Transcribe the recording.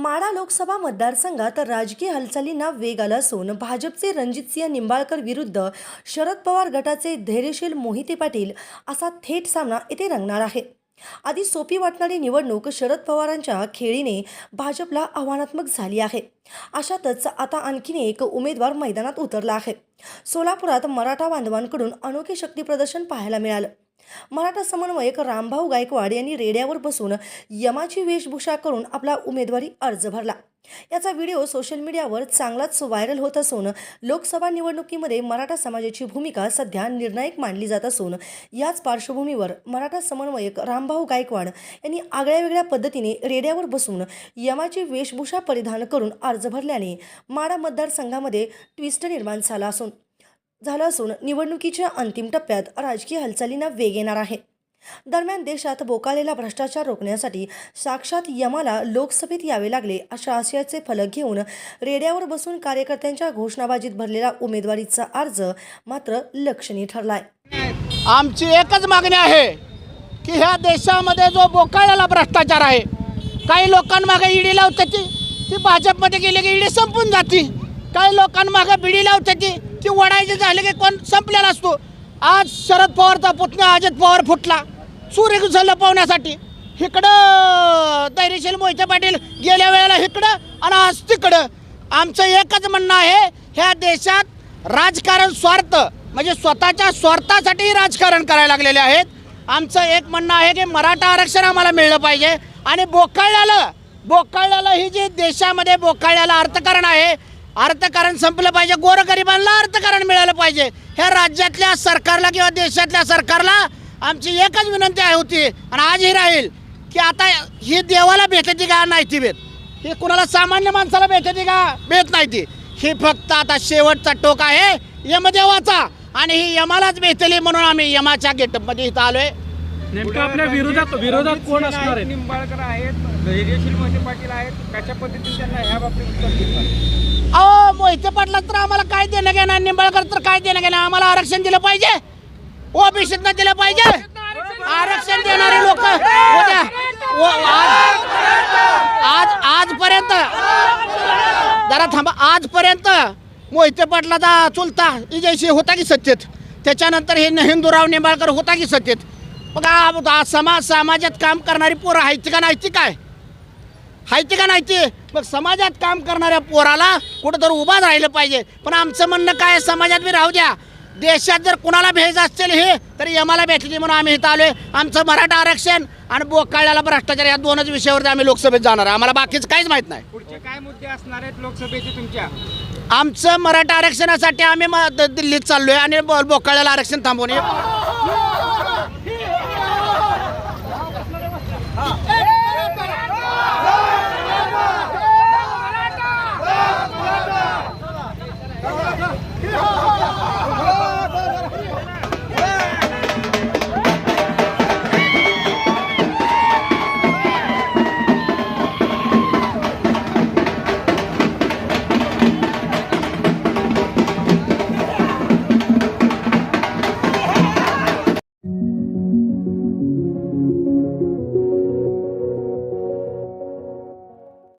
माडा लोकसभा मतदारसंघात राजकीय हालचालींना वेग आला असून भाजपचे रणजितसिंह निंबाळकर विरुद्ध शरद पवार गटाचे धैर्यशील मोहिते पाटील असा थेट सामना येथे रंगणार आहे. आधी सोपी वाटणारी निवडणूक शरद पवारांच्या खेळीने भाजपला आव्हानात्मक झाली आहे. अशातच आता आणखीन एक उमेदवार मैदानात उतरला आहे. सोलापुरात मराठा बांधवांकडून अनोखे शक्तीप्रदर्शन पाहायला मिळालं. मराठा समन्वयक रामभाऊ गायकवाड यांनी रेड्यावर बसून यमाची वेशभूषा करून आपला उमेदवारी अर्ज भरला. याचा व्हिडिओ सोशल मीडियावर चांगलाच व्हायरल होत असून लोकसभा निवडणुकीमध्ये मराठा समाजाची भूमिका सध्या निर्णायक मानली जात असून याच पार्श्वभूमीवर मराठा समन्वयक रामभाऊ गायकवाड यांनी आगळ्या वेगळ्या पद्धतीने रेड्यावर बसून यमाची वेशभूषा परिधान करून अर्ज भरल्याने माडा मतदारसंघामध्ये ट्विस्ट निर्माण झाला असून झालं असून निवडणुकीच्या अंतिम टप्प्यात राजकीय हालचालींना वेग येणार आहे. दरम्यान देशात बोकालेला भ्रष्टाचार रोखण्यासाठी साक्षात यमाला लोकसभेत यावे लागले अशा आशयाचे फलक घेऊन रेड्यावर बसून कार्यकर्त्यांच्या घोषणाबाजीत भरलेला उमेदवारीचा अर्ज मात्र लक्षणीय ठरलाय. आमची एकच मागणी आहे की ह्या देशामध्ये जो बोकाळ्याला भ्रष्टाचार आहे काही लोकांमागे ईडी लावते ती भाजपमध्ये गेली की ईडी संपून जाते. काही लोकांमागे बिडी लावते ती ती वडायचे झाले की कोण संपलेला असतो. आज शरद पवारचा पुतण्या अजित पवार फुटला. सूर्य लपवण्यासाठी इकडं धैर्यशील मोहिते पाटील गेल्या वेळेला इकडं आणि आज तिकडं. आमचं एकच म्हणणं आहे ह्या देशात राजकारण स्वार्थ म्हणजे स्वतःच्या स्वार्थासाठी राजकारण करायला लागलेले आहेत. आमचं एक म्हणणं आहे की मराठा आरक्षण आम्हाला मिळलं पाहिजे. आणि बोकाळल्याला बोकाळल्याला ही जी देशामध्ये बोकाळल्याला अर्थकारण आहे अर्थकारण संपलं पाहिजे गोरगरिबांना अर्थकारण मिळालं पाहिजे. ह्या राज्यातल्या सरकारला किंवा देशातल्या सरकारला आमची एकच विनंती आहे होती आणि आजही राहील की आता ही देवाला भेटते का नाही ती भेट? ही कुणाला सामान्य माणसाला भेटते का भेट नाही ती? ही फक्त आता शेवटचा टोक आहे. यमदेवाचा आणि ही यमालाच भेटली म्हणून आम्ही यमाच्या गेटमध्ये इथं आलो आहे नेमकं आपल्या विरोधात विरोधात कोण असणार आहे? निंबाळकर आहेत धैर्यशील मोहिते पाटील आहेत कशा पद्धतीने त्यांना ह्या बाबतीत उत्तर देतात? अहो मोहिते पाटला तर आम्हाला काय देणं घेणार? निंबाळकर तर काय देणं घेणार? आम्हाला आरक्षण दिलं पाहिजे. ओबीसीतनं दिलं पाहिजे. आरक्षण देणारे लोक उद्या व- आज आज आजपर्यंत जरा थांबा. आजपर्यंत मोहिते पाटलाचा चुलता इजयशी होता की सत्तेत त्याच्यानंतर हे हिंदूराव निंबाळकर होता की सत्तेत मग आ- समाज समाजात काम करणारी पोरं आहेत का नाही ती काय? हायती का नाही ते मग समाजात काम करणाऱ्या पोराला कुठंतरी उभा राहिलं पाहिजे. पण आमचं म्हणणं काय आहे, समाजात बी राहू द्या. देशात जर कुणाला भेज असतील हे तर यमाला भेटली म्हणून आम्ही इथं आलोय. आमचं मराठा आरक्षण आणि बोकाळ्याला भ्रष्टाचार या दोनच विषयावरती आम्ही लोकसभेत जाणार आहे. आम्हाला बाकीचं काहीच माहीत नाही. पुढचे काय मुद्दे असणार आहेत लोकसभेचे तुमच्या? आमचं मराठा आरक्षणासाठी आम्ही म- द- दिल्लीत चाललोय आणि बो- बोकाळ्याला आरक्षण थांबवणे